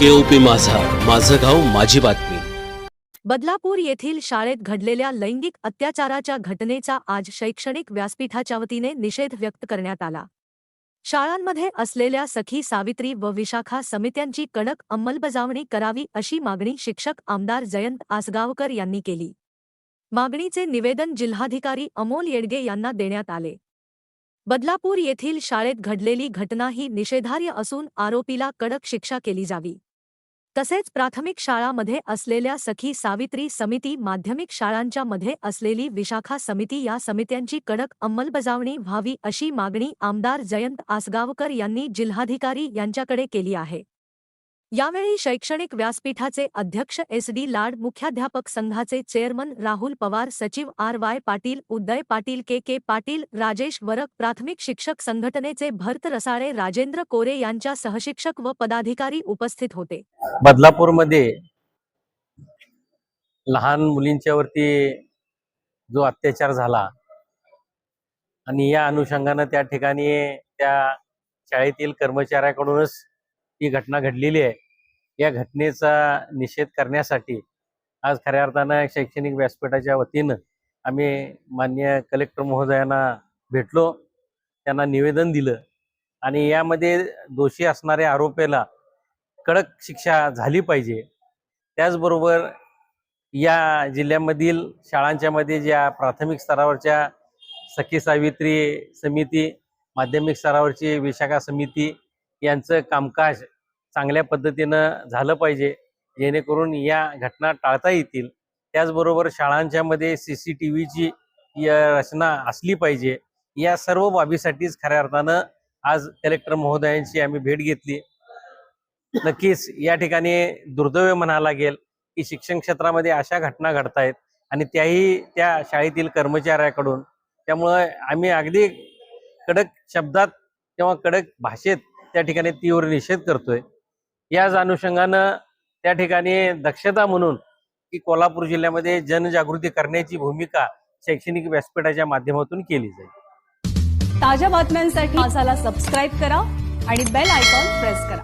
केओपी माझा. माझं गाव माझी बातमी. बदलापूर येथील शाळेत घडलेल्या लैंगिक अत्याचाराच्या घटनेचा आज शैक्षणिक व्यासपीठाच्या वतीने निषेध व्यक्त करण्यात आला. शाळांमध्ये असलेल्या सखी सावित्री व विशाखा समित्यांची कडक अंमलबजावणी करावी अशी मागणी शिक्षक आमदार जयंत आसगावकर यांनी केली. मागणीचे निवेदन जिल्हाधिकारी अमोल येडगे यांना देण्यात आले. बदलापूर येथील शाळेत घडलेली घटना ही निषेधार्य असून आरोपीला कडक शिक्षा केली जावी. तसेच प्राथमिक शाळामध्ये असलेल्या सखी सावित्री समिती माध्यमिक शाळांच्या मध्ये असलेली विशाखा समिती या समित्यांची कडक अंमलबजावणी व्हावी अशी मागणी आमदार जयंत आसगावकर यांनी जिल्हाधिकारी यांच्याकडे केली आहे. यावेळी शैक्षणिक व्यासपीठाचे अध्यक्ष एस डी लाड मुख्याध्यापक संघाचे चेअरमन राहुल पवार सचिव R Y Patil Uday Patil K K Patil Rajesh Varak प्राथमिक शिक्षक संघटनेचे भरत रसाळे राजेंद्र कोरे यांच्या सहशिक्षक व पदाधिकारी उपस्थित होते. बदलापूरमध्ये लहान मुलींच्या वरती जो अत्याचार झाला आणि या अनुषंगानं त्या ठिकाणी त्या शाळेतील कर्मचाऱ्याकडूनच ही घटना घडलेली आहे. या घटनेचा निषेध करण्यासाठी आज खऱ्या अर्थानं शैक्षणिक व्यासपीठाच्या वतीनं आम्ही मान्य कलेक्टर महोदयांना भेटलो. त्यांना निवेदन दिलं आणि यामध्ये दोषी असणाऱ्या आरोपीला कडक शिक्षा झाली पाहिजे. त्याचबरोबर या जिल्ह्यामधील शाळांच्या मध्ये ज्या प्राथमिक स्तरावरच्या सखी सावित्री समिती माध्यमिक स्तरावरची विशाखा समिती यांचं कामकाज चांगल्या पद्धतीनं झालं पाहिजे जेणेकरून या घटना टाळता येतील. त्याचबरोबर शाळांच्यामध्ये सी सी टी व्हीची रचना असली पाहिजे या सर्व बाबीसाठीच खऱ्या अर्थानं आज कलेक्टर महोदयांची आम्ही भेट घेतली. नक्कीच या ठिकाणी दुर्दैव म्हणायला लागेल की शिक्षण क्षेत्रामध्ये अशा घटना घडतायत आणि त्याही त्या शाळेतील कर्मचाऱ्याकडून. त्यामुळं आम्ही अगदी कडक शब्दात किंवा कडक भाषेत त्या ठिकाणी तीव्र निषेध करतोय. याच अनुषंगानं त्या ठिकाणी दक्षता म्हणून की कोल्हापूर जिल्ह्यामध्ये जनजागृती करण्याची भूमिका शैक्षणिक व्यासपीठाच्या माध्यमातून केली जाईल. ताज्या बातम्यांसाठी माझाला सबस्क्राईब करा आणि बेल आयकॉन प्रेस करा.